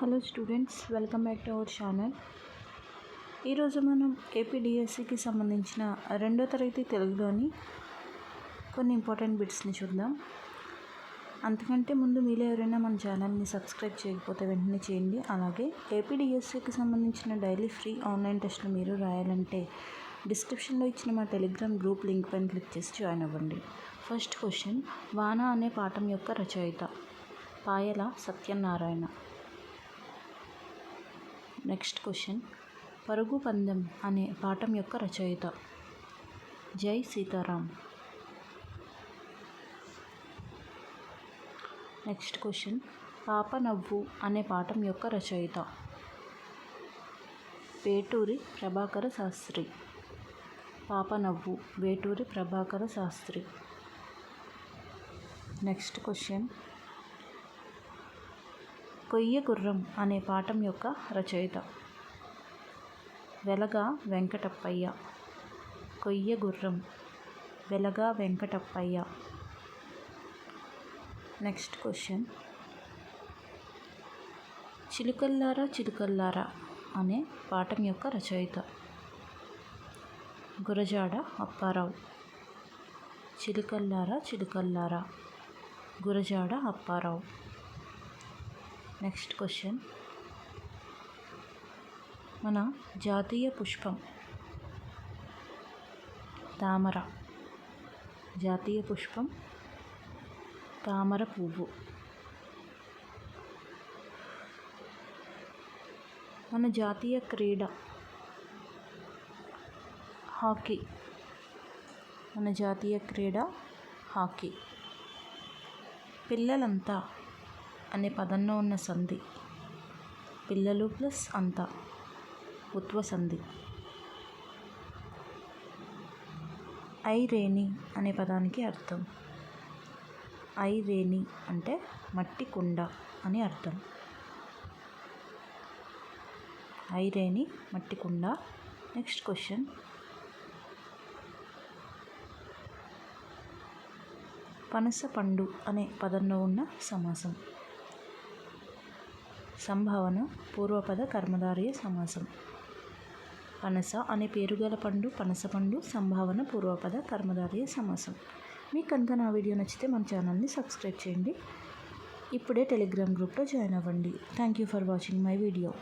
Hello students welcome back to our channel. ఈరోజు మనం ఏపీడిఎస్సికి సంబంధించిన రెండో తరగతి తెలుగులోని కొన్ని ఇంపార్టెంట్ బిట్స్ని చూద్దాం. అంతకంటే ముందు మీలో ఎవరైనా మన ఛానల్ని సబ్స్క్రైబ్ చేయకపోతే వెంటనే చేయండి. అలాగే ఏపీడిఎస్సికి సంబంధించిన డైలీ ఫ్రీ ఆన్లైన్ టెస్ట్లు మీరు రాయాలంటే డిస్క్రిప్షన్లో ఇచ్చిన మా టెలిగ్రామ్ గ్రూప్ లింక్ పైన క్లిక్ చేసి జాయిన్ అవ్వండి. ఫస్ట్ క్వశ్చన్ వాన అనే పాఠం యొక్క రచయిత. పాయల సత్యనారాయణ. Next question. పరుగు పందెం అనే పాఠం యొక్క రచయిత. జై సీతారాం. Next question. పాప నవ్వు అనే పాఠం యొక్క రచయిత. వేటూరి ప్రభాకర శాస్త్రి. పాప నవ్వు వేటూరి ప్రభాకర శాస్త్రి. Next question. కొయ్య గుర్రం అనే పాఠం యొక్క రచయిత. వెలగా వెంకటప్పయ్య. కొయ్య గుర్రం వెలగా వెంకటప్పయ్య. Next question. చిలుకల్లారా చిలుకల్లారా అనే పాఠం యొక్క రచయిత. గురజాడ అప్పారావు. చిలుకల్లారా చిలుకల్లారా. గురజాడ అప్పారావు. Next question. మన జాతీయ పుష్పం తామర. జాతీయ పుష్పం తామర పువ్వు. మన జాతీయ క్రీడ హాకీ. మన జాతీయ క్రీడ హాకీ. పిల్లలంతా అనే పదంలో ఉన్న సంధి. పిల్లలు ప్లస్ అంతా. ఉత్వ సంధి. ఐరేణి అనే పదానికి అర్థం. ఐరేణి అంటే మట్టి కుండ అని అర్థం. ఐరేణి మట్టి కుండ. Next question. పనస పండు అనే పదంలో ఉన్న సమాసం. సంభావన పూర్వపద కర్మధారయ సమాసం. పనస అనే పేరుగల పండు పనస పండు సంభావన పూర్వపద కర్మధారయ సమాసం. మీకు కనుక నా వీడియో నచ్చితే మన ఛానల్ని సబ్స్క్రైబ్ చేయండి. ఇప్పుడే టెలిగ్రామ్ గ్రూప్లో జాయిన్ అవ్వండి. Thank you for watching my video.